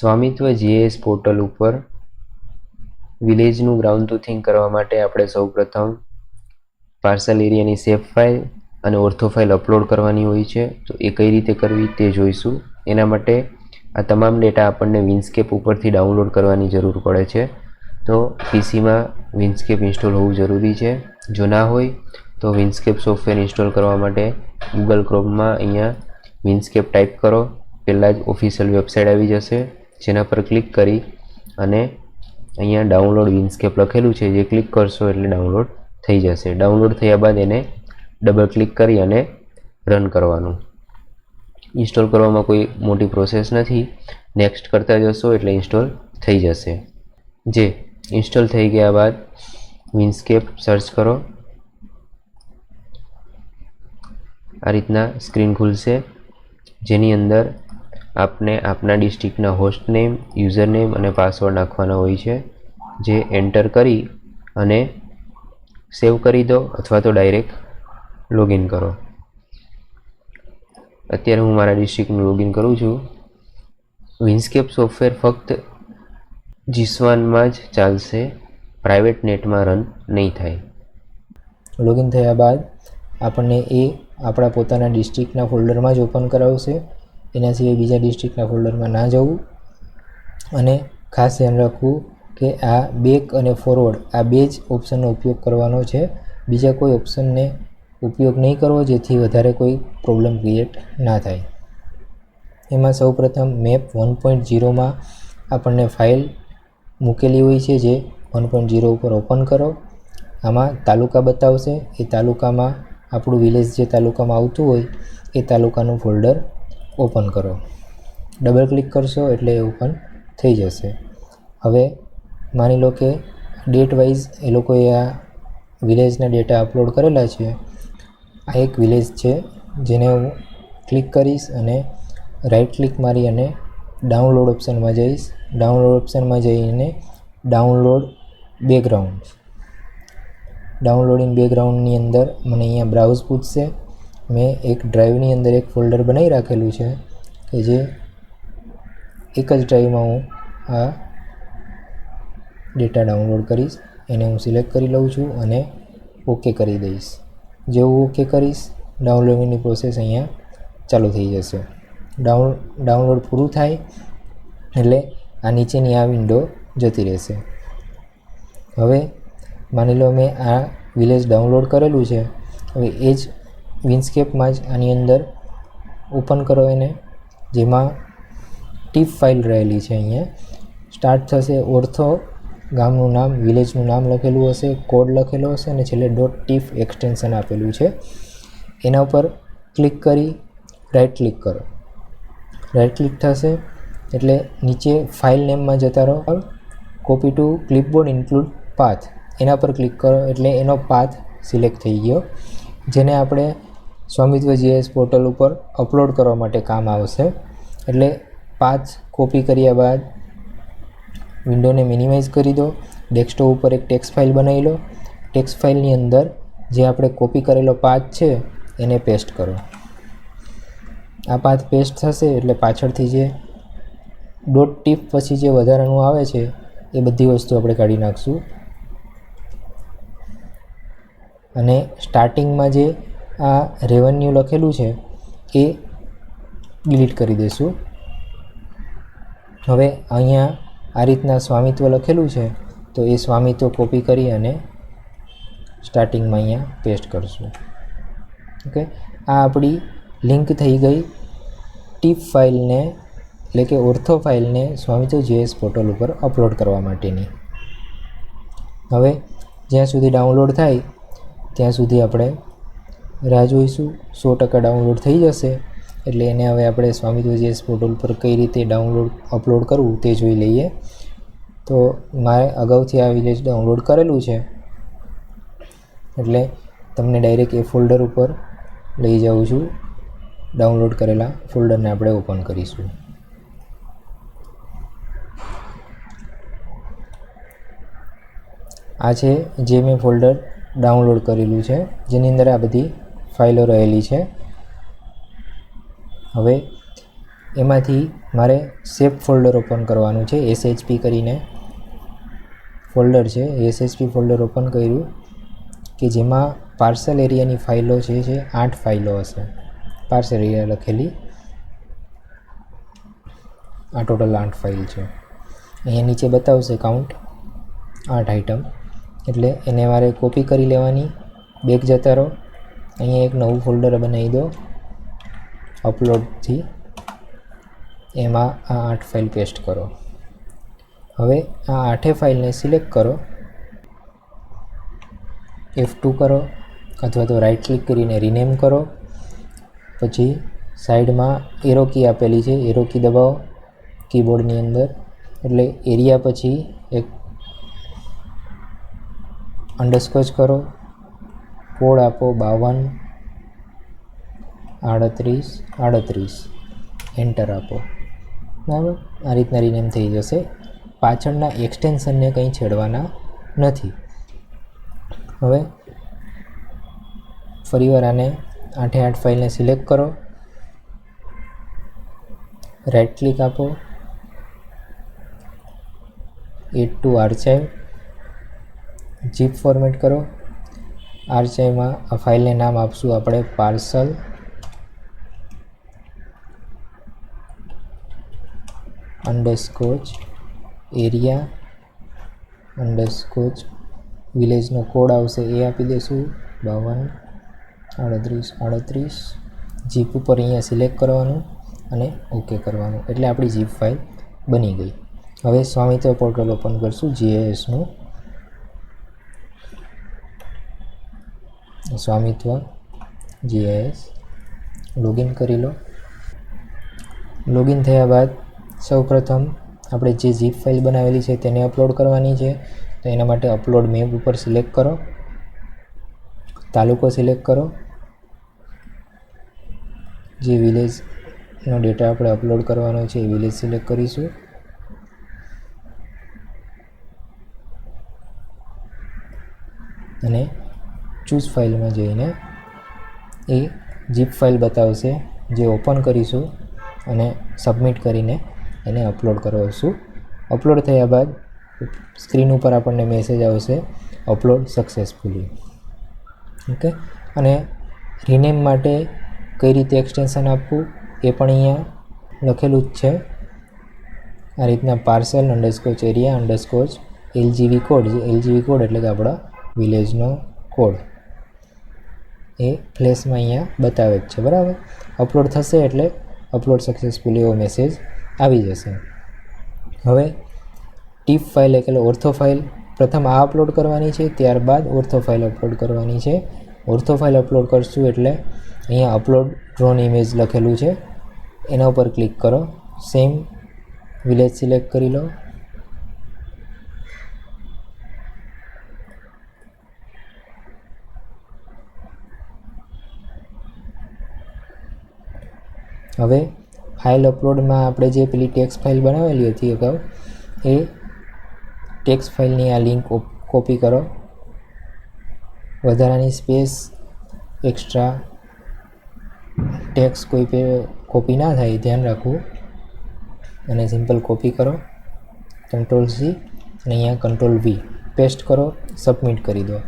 સ્વામિત્વ GS portal ઉપર વિલેજનું ground ટુથિંગ કરવા માટે આપણે સૌપ્રથમ પાર્સલ એરિયાની સેફ ફાઇલ અને ઓર્થો ફાઇલ અપલોડ કરવાની હોય છે. તો એ કઈ રીતે કરવી તે જોઈશું. એના માટે આ તમામ ડેટા આપણને વિન્સકેપ ઉપરથી ડાઉનલોડ કરવાની જરૂર પડે છે. તો પીસીમાં વિન્સકેપ ઇન્સ્ટોલ હોવું જરૂરી છે. જો ના હોય, તો વિન્સકેપ સોફ્ટવેર ઇન્સ્ટોલ કરવા માટે ગૂગલ ક્રોમમાં અહીંયા વિન્સકેપ ટાઈપ કરો. પહેલાં જ ઓફિશિયલ વેબસાઇટ આવી જશે. જેના પર ક્લિક કરી અને અહીંયા ડાઉનલોડ વિન્સકેપ લખેલું છે. જે ક્લિક કરશો એટલે ડાઉનલોડ થઈ જશે. ડાઉનલોડ થયા બાદ એને ડબલ ક્લિક કરી અને રન કરવાનું. ઇન્સ્ટોલ કરવામાં કોઈ મોટી પ્રોસેસ નથી. નેક્સ્ટ કરતા જશો એટલે ઇન્સ્ટોલ થઈ જશે. જે ઇન્સ્ટોલ થઈ ગયા બાદ વિન્સકેપ સર્ચ કરો. આ રીતના સ્ક્રીન ખુલશે. જેની અંદર આપને આપના ડિસ્ટ્રિક્ટના હોસ્ટ નેમ યુઝર નેમ અને પાસવર્ડ નાખવાના હોય છે, જે એન્ટર કરી અને સેવ કરી દો અથવા તો ડાયરેક્ટ લોગિન કરો. અત્યારે હું મારા ડિસ્ટ્રિક્ટનું લોગિન કરું છું. વિન્સકેપ સોફ્ટવેર ફક્ત જીસવાનમાં જ ચાલશે, પ્રાઇવેટ નેટમાં રન નહીં થાય. લોગિન થયા બાદ આપણને એ આપણા પોતાના ડિસ્ટ્રિક્ટના ફોલ્ડરમાં જ ઓપન કરાવશે. એના સિવાય બીજા ડિસ્ટ્રિક્ટના ફોલ્ડરમાં ના જવું. અને ખાસ ધ્યાન રાખવું કે આ બેક અને ફોરવર્ડ આ બે જ ઓપ્શનનો ઉપયોગ કરવાનો છે. બીજા કોઈ ઓપ્શનને ઉપયોગ નહીં કરવો જેથી વધારે કોઈ પ્રોબ્લેમ ક્રિએટ ના થાય. એમાં સૌપ્રથમ મેપ વન પોઈન્ટ ઝીરોમાં આપણને ફાઇલ મૂકેલી હોય છે જે વન પોઈન્ટ ઝીરો ઉપર ઓપન કરો. આમાં તાલુકા બતાવશે. એ તાલુકામાં આપણું વિલેજ જે તાલુકામાં આવતું હોય એ તાલુકાનું ફોલ્ડર ઓપન કરો. ડબલ ક્લિક કરશો એટલે એ ઓપન થઈ જશે. હવે માની લો કે ડેટ વાઇઝ એ લોકોએ આ વિલેજના ડેટા અપલોડ કરેલા છે. આ એક વિલેજ છે જેને હું ક્લિક કરીશ અને રાઈટ ક્લિક મારી અને ડાઉનલોડ ઓપ્શનમાં જઈશ. ડાઉનલોડ ઓપ્શનમાં જઈને ડાઉનલોડ બેકગ્રાઉન્ડ ડાઉનલોડિંગ બેકગ્રાઉન્ડની અંદર મને અહીંયા બ્રાઉઝ પૂછશે. મેં એક ડ્રાઈવની અંદર એક ફોલ્ડર બનાવી રાખેલું છે કે જે એક જ ડ્રાઈવમાં હું આ ડેટા ડાઉનલોડ કરીશ, એને હું સિલેક્ટ કરી લઉં છું અને ઓકે કરી દઈશ. જેવું ઓકે કરીશ ડાઉનલોડિંગની પ્રોસેસ અહીંયા ચાલુ થઈ જશે. ડાઉન ડાઉનલોડ પૂરું થાય એટલે આ નીચેની આ વિન્ડો જતી રહેશે. હવે માની લો મેં આ વિલેજ ડાઉનલોડ કરેલું છે, હવે એ જ વિન્સકેપમાં જ આની અંદર ઓપન કરો એને, જેમાં ટીપ ફાઇલ રહેલી છે અહીંયા. સ્ટાર્ટ થશે ઓર્થો, ગામનું નામ, વિલેજનું નામ લખેલું હશે, કોડ લખેલો હશે, અને છેલ્લે ડોટ ટીફ એક્સટેન્શન આપેલું છે. એના ઉપર ક્લિક કરી રાઈટ ક્લિક કરો. રાઇટ ક્લિક થશે, એટલે નીચે ફાઇલ નેમમાં જતા રહો. Copy to clipboard include path એના પર ક્લિક કરો, એટલે એનો પાથ સિલેક્ટ થઈ ગયો. જેને આપણે સ્વામિત્વ જીએસ પોર્ટલ ઉપર અપલોડ કરવા માટે કામ આવશે. એટલે પાંચ કોપી કર્યા બાદ વિન્ડોને મિનિમાઇઝ કરી દો. ડેસ્કટોપ ઉપર એક ટેક્સ ફાઇલ બનાવી લો. ટેક્સ્ટ ફાઇલની અંદર જે આપણે કોપી કરેલો પાથ છે, એને પેસ્ટ કરો. આ પાથ પેસ્ટ થશે એટલે પાછળથી જે ડોટ ટીપ પછી જે વધારાનું આવે છે, એ બધી વસ્તુ આપણે કાઢી નાખશું. અને સ્ટાર્ટિંગમાં જે આ રેવન્યુ લખેલું છે એ ડિલીટ કરી દઈશું. હવે અહીંયા આ રીતના સ્વામિત્વ લખેલું છે, તો એ સ્વામિત્વ કોપી કરી અને સ્ટાર્ટિંગમાં અહીંયા પેસ્ટ કરશું. ઓકે આ આપણી લિંક થઈ ગઈ ટીપ ફાઇલને, એટલે કે ઓર્થો ફાઇલને સ્વામિત્વ જીએસ પોર્ટલ ઉપર અપલોડ કરવા માટેની. હવે જ્યાં સુધી ડાઉનલોડ થાય, ત્યાં સુધી આપણે રાહ જોઈશું. સો ટકા ડાઉનલોડ થઈ જશે. એટલે એને હવે આપણે સ્વામી જેએસ પોર્ટલ પર કઈ રીતે ડાઉનલોડ અપલોડ કરવું તે જોઈ લઈએ. તો મારે અગાઉથી આ વિલેજ ડાઉનલોડ કરેલું છે. એટલે તમને ડાયરેક્ટ એ ફોલ્ડર ઉપર લઈ જાઉં છું. ડાઉનલોડ કરેલા ફોલ્ડરને આપણે ઓપન કરીશું. આ છે જે મેં ફોલ્ડર ડાઉનલોડ કરેલું છે. જેની અંદર આ બધી ફાઇલો રહેલી છે. હવે એમાંથી મારે સેફ ફોલ્ડર ઓપન કરવાનું છે એસએચપી કરીને. ફોલ્ડર છે એસએચપી ફોલ્ડર ઓપન કર્યું કે જેમાં પાર્સલ એરિયાની ફાઇલો છે જે આઠ ફાઇલો હશે. પાર્સલ એરિયા લખેલી. આ ટોટલ આઠ ફાઇલ છે. અહીંયા નીચે બતાવશે કાઉન્ટ આઠ આઇટમ એટલે એને મારે કોપી કરી લેવાની. બેગ જતા રહો. અહીંયા એક નવું ફોલ્ડર બનાવી દો. અપલોડથી એમાં આ આઠ ફાઇલ પેસ્ટ કરો. હવે આ આઠે ફાઇલને સિલેક્ટ કરો. એફ ટુ કરો અથવા તો રાઈટ ક્લિક કરીને રિનેમ કરો. પછી સાઈડમાં એરો કી આપેલી છે. એરો કી દબાવો કીબોર્ડની અંદર. એટલે એરિયા પછી એક અંડરસ્કોચ કરો. કોડ આપો બાવન, આડત્રીસ આડત્રીસ. એન્ટર આપો. બરાબર? આ રીતના રિનેમ થઈ જશે. પાછળના એક્સટેન્શનને કંઈ છેડવાના નથી. હવે ફરીવાર આને આઠે આઠ ફાઇલને સિલેક્ટ કરો. રાઇટ ક્લિક આપો. Add to archive zip format કરો. આર્ચાઇવમાં આ ફાઇલને નામ આપશું. આપણે પાર્સલ અંડરસ્કોચ એરિયા અંડરસ્કોચ વિલેજનો કોડ આવશે. એ આપી દઈશું. બાવન, આડત્રીસ આડત્રીસ. જીપ ઉપર અહીંયા સિલેક્ટ કરવાનું અને ઓકે કરવાનું. એટલે આપણી જીપ ફાઇલ બની ગઈ. હવે સ્વામિત્વ પોર્ટલ ઓપન કરશું. જીએસનું સ્વામિત્વ જીઆઈએસ લોગિન કરી લો. લોગિન થયા બાદ સૌપ્રથમ આપણે જે જીપ ફાઇલ બનાવેલી છે તેને અપલોડ કરવાની છે. તો એના માટે અપલોડ મેપ ઉપર સિલેક્ટ કરો. તાલુકો સિલેક્ટ કરો. જે વિલેજનો ડેટા આપણે અપલોડ કરવાનો છે એ વિલેજ સિલેક્ટ કરીશું. અને ચૂઝ ફાઇલમાં જઈને એ જીપ ફાઇલ બતાવશે, જે ઓપન કરીશું અને સબમિટ કરીને એને અપલોડ કરશું અપલોડ થયા બાદ સ્ક્રીન ઉપર આપણને મેસેજ આવશે અપલોડ સક્સેસફુલી ઓકે અને રિનેમ માટે કઈ રીતે એક્સટેન્શન આપવું એ પણ અહીંયા લખેલું જ છે. આ રીતના parcel underscore area underscore LGV code જે એલજીવી કોડ એટલે કે આપણા વિલેજનો કોડ એ ફ્લેશમાં અહીંયા બતાવે જ છે, બરાબર? અપલોડ થશે એટલે અપલોડ સક્સેસફુલી એવો મેસેજ આવી જશે. હવે ટીપ ફાઇલ એટલે ઓર્થો ફાઇલ પ્રથમ આ અપલોડ કરવાની છે, ત્યારબાદ ઓર્થો ફાઇલ અપલોડ કરવાની છે. ઓર્થો ફાઇલ અપલોડ કરશું એટલે અહીંયા અપલોડ ડ્રોન ઇમેજ લખેલું છે. એના ઉપર ક્લિક કરો. સેમ વિલેજ સિલેક્ટ કરી લો. હવે ફાઇલ અપલોડમાં આપણે જે પેલી ટેક્સ ફાઇલ બનાવેલી હતી અગાઉ એ ટેક્સ ફાઇલની આ લિંક કોપી કરો. વધારાની સ્પેસ એક્સ્ટ્રા ટેક્સ કોઈ પે કોપી ના થાય ધ્યાન રાખવું. અને સિમ્પલ કોપી કરો. કંટ્રોલ સી અને અહીંયા કંટ્રોલ વી પેસ્ટ કરો સબમિટ કરી દો.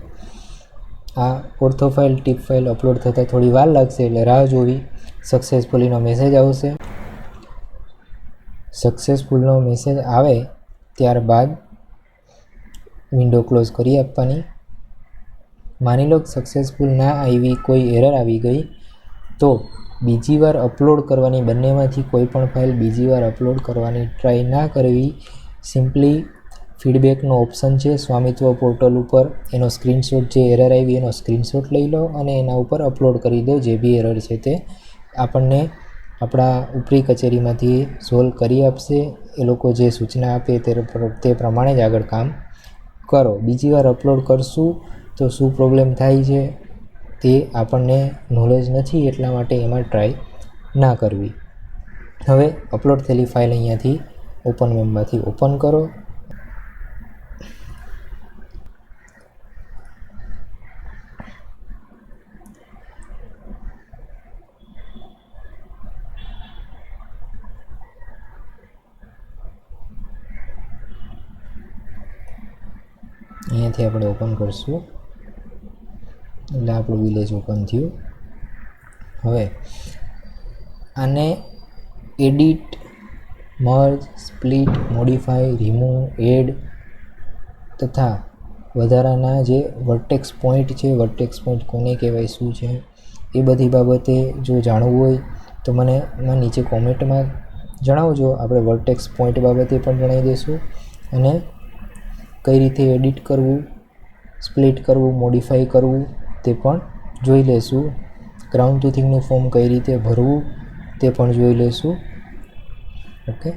આ ortho file zip file upload થતાં થોડી વાર લાગશે એટલે રાહ જોવી. સક્સેસફુલીનો મેસેજ આવશે. સક્સેસફુલનો મેસેજ આવે ત્યારબાદ વિન્ડો ક્લોઝ કરી આપવાની. માની લો સક્સેસફુલ ના આવી કોઈ એરર આવી ગઈ, તો બીજી વાર અપલોડ કરવાની બંનેમાંથી કોઈ પણ ફાઇલ બીજી વાર અપલોડ કરવાની ટ્રાય ના કરવી સિમ્પલી ફીડબેકનો ઓપ્શન છે, સ્વામિત્વ પોર્ટલ ઉપર એનો સ્ક્રીનશોટ જે એરર આવી એનો સ્ક્રીનશોટ લઈ લો અને એના ઉપર અપલોડ કરી દો, જે બી એરર છે તે. આપણને આપણા ઉપરી કચેરીમાંથી સોલ્વ કરી આપશે. એ લોકો જે સૂચના આપે તે તે પ્રમાણે જ આગળ કામ કરો. બીજી વાર અપલોડ કરશું તો શું પ્રોબ્લેમ થાય છે તે આપણને નોલેજ નથી એટલા માટે એમાં ટ્રાય ના કરવી. હવે અપલોડ થયેલી ફાઇલ અહીંયાથી ઓપન મેમમાંથી ઓપન કરો અહીંયાથી આપણે ઓપન કરશું. એટલે આપણું વિલેજ ઓપન થયું. હવે, આને edit merge split modify remove add તથા વધારાના જે વર્ટેક્સ પોઈન્ટ છે વર્ટેક્સ પોઈન્ટ કોને કહેવાય, શું છે, એ બધી બાબતે જો જાણવું હોય તો મને એમાં નીચે કોમેન્ટમાં જણાવજો. આપણે વર્ટેક્સ પોઈન્ટ બાબતે પણ જણાવી દઈશું. અને કઈ રીતે એડિટ કરવું સ્પ્લિટ કરવું મોડિફાઈ કરવું, તે પણ જોઈ લેશું. ગ્રાઉન્ડ ટુથિંગનું ફોર્મ કઈ રીતે ભરવું, તે પણ જોઈ લેશું. ઓકે